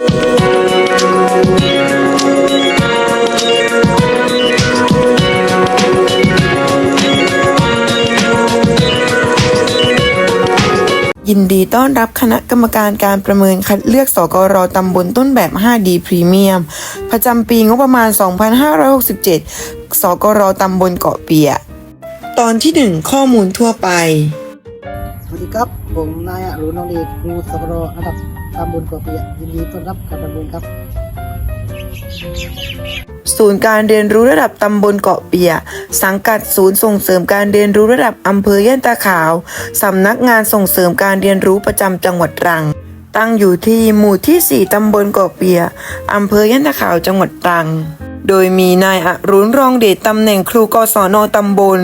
ยินดีต้อนรับคณะกรรมการการประเมินคัดเลือกสกรตำบลต้นแบบ 5D พรีเมียมประจำปีงบประมาณ 2567 สกรตำบลเกาะเปีย ตอนที่ 1 ข้อมูลทั่วไป สวัสดีครับ ผมนายอรุณนองเอกครูสกรระดับ ตำบลกาเปียยินดีต้อนรับการประเมินครับ ศูนย์การเรียนรู้ระดับตำบลเกาะเปีย สังกัดศูนย์ส่งเสริมการเรียนรู้ระดับอำเภอย่านตาขาว สำนักงานส่งเสริมการเรียนรู้ประจำจังหวัดตรัง ตั้งอยู่ที่หมู่ที่ 4 ตำบลเกาะเปีย อำเภอย่านตาขาวจังหวัดตรังโดยมีนายอรุณรองเดชตำแหน่งครูกศนตำบล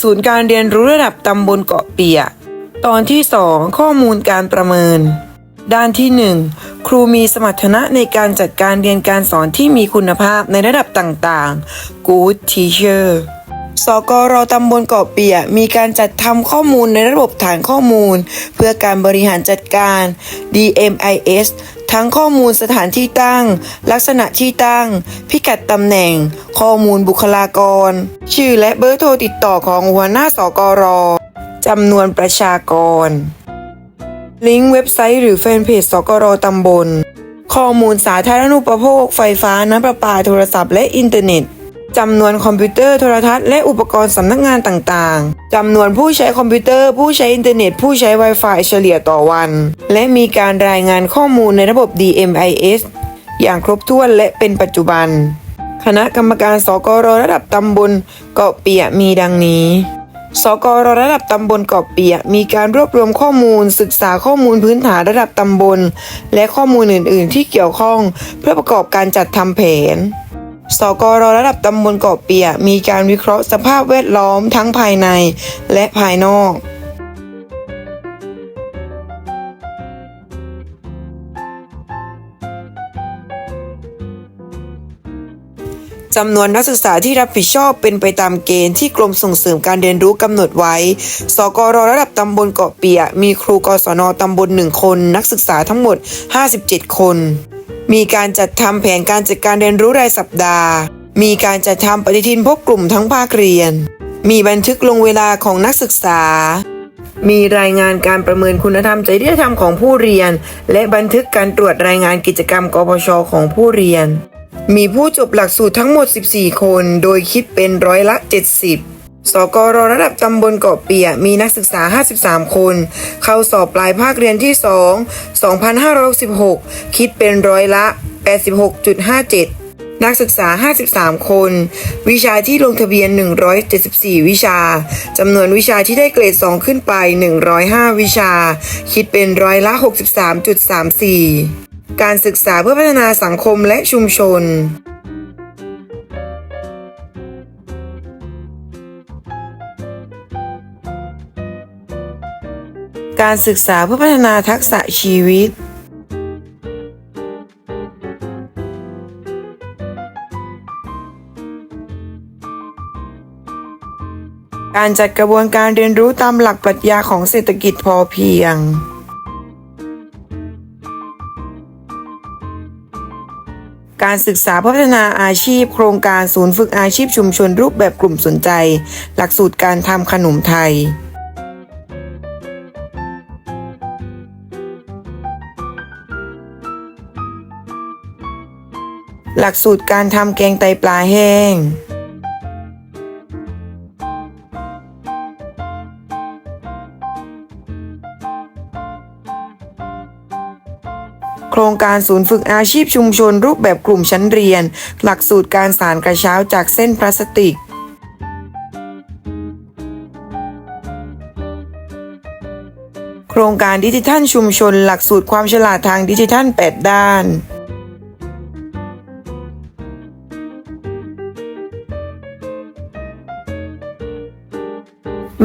ศูนย์การเรียนรู้ระดับตำบลเกาะเปีย ตอนที่ 2 ข้อมูลการประเมิน ด้านที่ 1 ครูมีสมรรถนะในการจัดการเรียนการสอนที่มีคุณภาพในระดับต่างๆ Good Teacher สกรตำบลเกาะเปียมีการจัดทำข้อมูลในระบบฐานข้อมูล เพื่อการบริหารจัดการ DMIS ทั้งข้อมูลสถานที่ตั้ง ลักษณะที่ตั้ง พิกัดตำแหน่ง ข้อมูลบุคลากร ชื่อและเบอร์โทรติดต่อของหัวหน้าสกรจำนวนประชากร ลิงก์เว็บไซต์หรือแฟนเพจสกรตำบล ข้อมูลสาธารณูปโภค ไฟฟ้าน้ำประปาโทรศัพท์และอินเทอร์เน็ตจำนวนคอมพิวเตอร์โทรทัศน์และอุปกรณ์สำนักงานต่างๆ จำนวนผู้ใช้คอมพิวเตอร์ ผู้ใช้อินเทอร์เน็ต ผู้ใช้ Wi-Fi เฉลี่ยต่อวัน และมีการรายงานข้อมูลในระบบ DMIS อย่างครบถ้วนและเป็นปัจจุบัน คณะกรรมการสกรระดับตำบลเกาะเปียมีดังนี้ สกรระดับตำบลเกาะเปียกมีการรวบรวมข้อมูล ศึกษาข้อมูลพื้นฐานระดับตำบล และข้อมูลอื่น ๆ ที่เกี่ยวข้อง เพื่อประกอบการจัดทำแผนสกรระดับตำบลเกาะเปียมีการวิเคราะห์สภาพแวดล้อมทั้งภายในและภายนอก จำนวนนักศึกษาที่รับผิดชอบเป็นไปตามเกณฑ์ที่กรมส่งเสริมการเรียนรู้กำหนดไว้ สกรระดับตำบลเกาะเปีย มีครูกศนตำบลหนึ่งคน นักศึกษาทั้งหมด 57 คน มีการจัดทำแผนการจัดการเรียนรู้รายสัปดาห์ มีการจัดทำปฏิทินพบกลุ่มทั้งภาคเรียน มีบันทึกลงเวลาของนักศึกษามีรายงานการประเมินคุณธรรมจริยธรรมของผู้เรียน และบันทึกการตรวจรายงานกิจกรรมกพชของผู้เรียน มีผู้จบหลักสูตรทั้งหมด 14 คน โดยคิดเป็นร้อยละ 70 สกรระดับตำบลเกาะเปียมีนักศึกษา 53 คน เข้าสอบปลายภาคเรียนที่ 2 2566 คิดเป็นร้อยละ 86.57 นักศึกษา 53 คน วิชาที่ลงทะเบียน 174 วิชา จำนวนวิชาที่ได้เกรด 2 ขึ้นไป 105 วิชา คิดเป็นร้อยละ 63.34 การศึกษาเพื่อพัฒนาสังคมและชุมชน การศึกษาเพื่อพัฒนาทักษะชีวิต การจัดกระบวนการเรียนรู้ตามหลักปรัชญาของเศรษฐกิจพอเพียง การศึกษาพัฒนาอาชีพ โครงการศูนย์ฝึกอาชีพชุมชนรูปแบบกลุ่มสนใจ หลักสูตรการทำขนมไทยหลักสูตรการทำแกงไตปลาแห้ง ครงการศูนย์ฝึกอาชีพชุมชนรูปแบบกลุ่มชั้นเรียน หลักสูตรการสารกระเช้าจากเส้นพลาสติกโครงการดิจิทัลชุมชน หลักสูตรความฉลาดทางดิจิทัล 8 ด้าน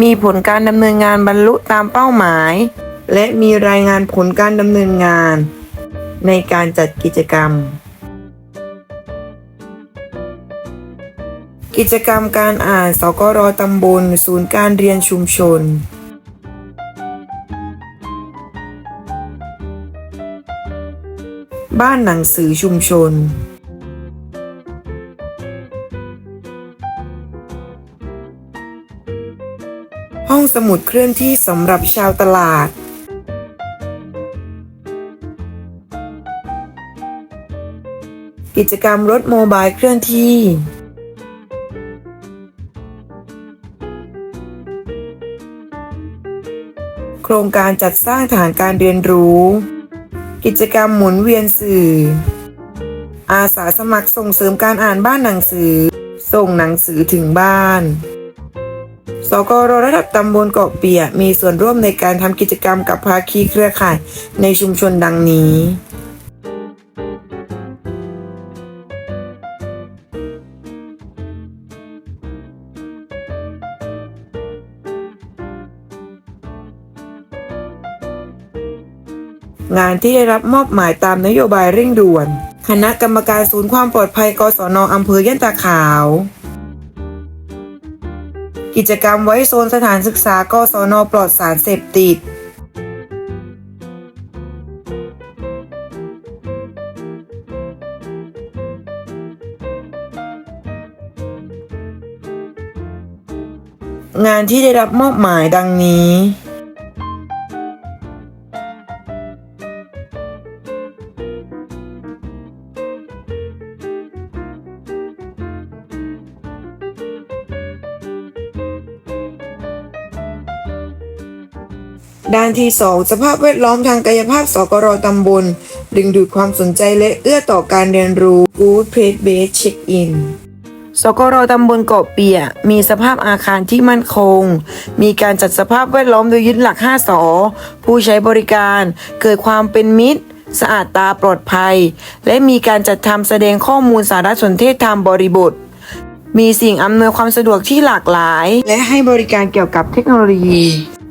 มีผลการดำเนินงานบรรลุตามเป้าหมาย และมีรายงานผลการดำเนินงาน ในการจัดกิจกรรม กิจกรรมการอ่านสกรตำบล ศูนย์การเรียนชุมชน บ้านหนังสือชุมชน ห้องสมุดเคลื่อนที่สำหรับชาวตลาด กิจกรรมรถโมบายเคลื่อนที่โครงการจัดสร้างฐานการเรียนรู้ กิจกรรมหมุนเวียนสื่อ อาสาสมัครส่งเสริมการอ่านบ้านหนังสือ ส่งหนังสือถึงบ้าน สกรระดับตำบลเกาะเปียมีส่วนร่วมในการทำกิจกรรมกับภาคีเครือข่ายในชุมชนดังนี้ งานที่ได้รับมอบหมายตามนโยบายเร่งด่วน คณะกรรมการศูนย์ความปลอดภัยกศนอำเภอย่านตาขาว กิจกรรมไว้โซนสถานศึกษากศนปลอดสารเสพติดงานที่ได้รับมอบหมายดังนี้ ด้านที่ 2 สภาพแวดล้อมทางกายภาพสกรตำบล ดึงดูดความสนใจและเอื้อต่อการเรียนรู้ Good Place Based Check-in สกรตำบลเกาะเปียมีสภาพอาคารที่มั่นคง มีการจัดสภาพแวดล้อมโดยยึดหลัก 5 สอ ผู้ใช้บริการเกิดความเป็นมิตร สะอาดตาปลอดภัย และมีการจัดทำแสดงข้อมูลสารสนเทศทางบริบท มีสิ่งอำนวยความสะดวกที่หลากหลาย และให้บริการเกี่ยวกับเทคโนโลยี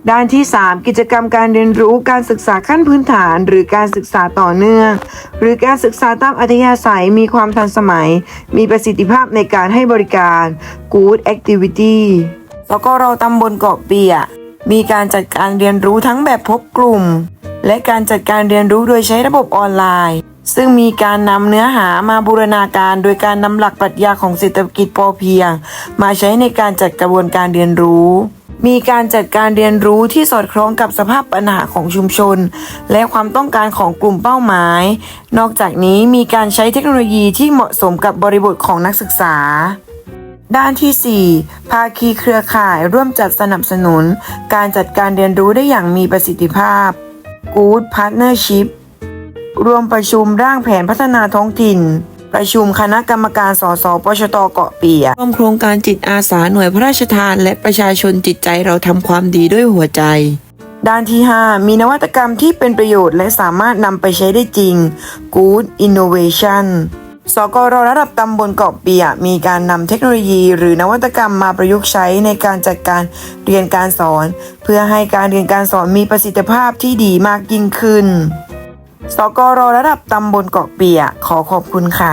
ด้านที่ 3 กิจกรรมการเรียนรู้การศึกษาขั้นพื้นฐาน หรือการศึกษาต่อเนื่อง หรือการศึกษาตามอัธยาศัยมีความทันสมัย มีประสิทธิภาพในการให้บริการ Good Activity สกรตำบลเกาะเปีย มีการจัดการเรียนรู้ทั้งแบบพบกลุ่ม และการจัดการเรียนรู้โดยใช้ระบบออนไลน์ ซึ่งมีการนำเนื้อหามาบูรณาการโดยการนำหลักปรัชญาของเศรษฐกิจพอเพียง มาใช้ในการจัดกระบวนการเรียนรู้ มีการจัดการเรียนรู้ที่สอดคล้องกับสภาพปัญหาของชุมชน และความต้องการของกลุ่มเป้าหมาย นอกจากนี้มีการใช้เทคโนโลยีที่เหมาะสมกับบริบทของนักศึกษาด้านที่ 4 ภาคีเครือข่ายร่วมจัดสนับสนุน การจัดการเรียนรู้ได้อย่างมีประสิทธิภาพ Good Partnership รวมประชุมร่างแผนพัฒนาท้องถิ่น ประชุมคณะกรรมการสสปชตเกาะเปียกร่วมโครงการจิตอาสาหน่วยพระราชทาน และประชาชนจิตใจเราทำความดีด้วยหัวใจ ด้านที่ 5 มีนวัตกรรมที่เป็นประโยชน์และสามารถนำไปใช้ได้จริง Good Innovation สกรระดับตำบลเกาะเปียกมีการนำเทคโนโลยี หรือนวัตกรรมมาประยุกต์ใช้ในการจัดการเรียนการสอน เพื่อให้การเรียนการสอนมีประสิทธิภาพที่ดีมากยิ่งขึ้น สกรระดับตำบลเกาะเปียขอขอบคุณค่ะ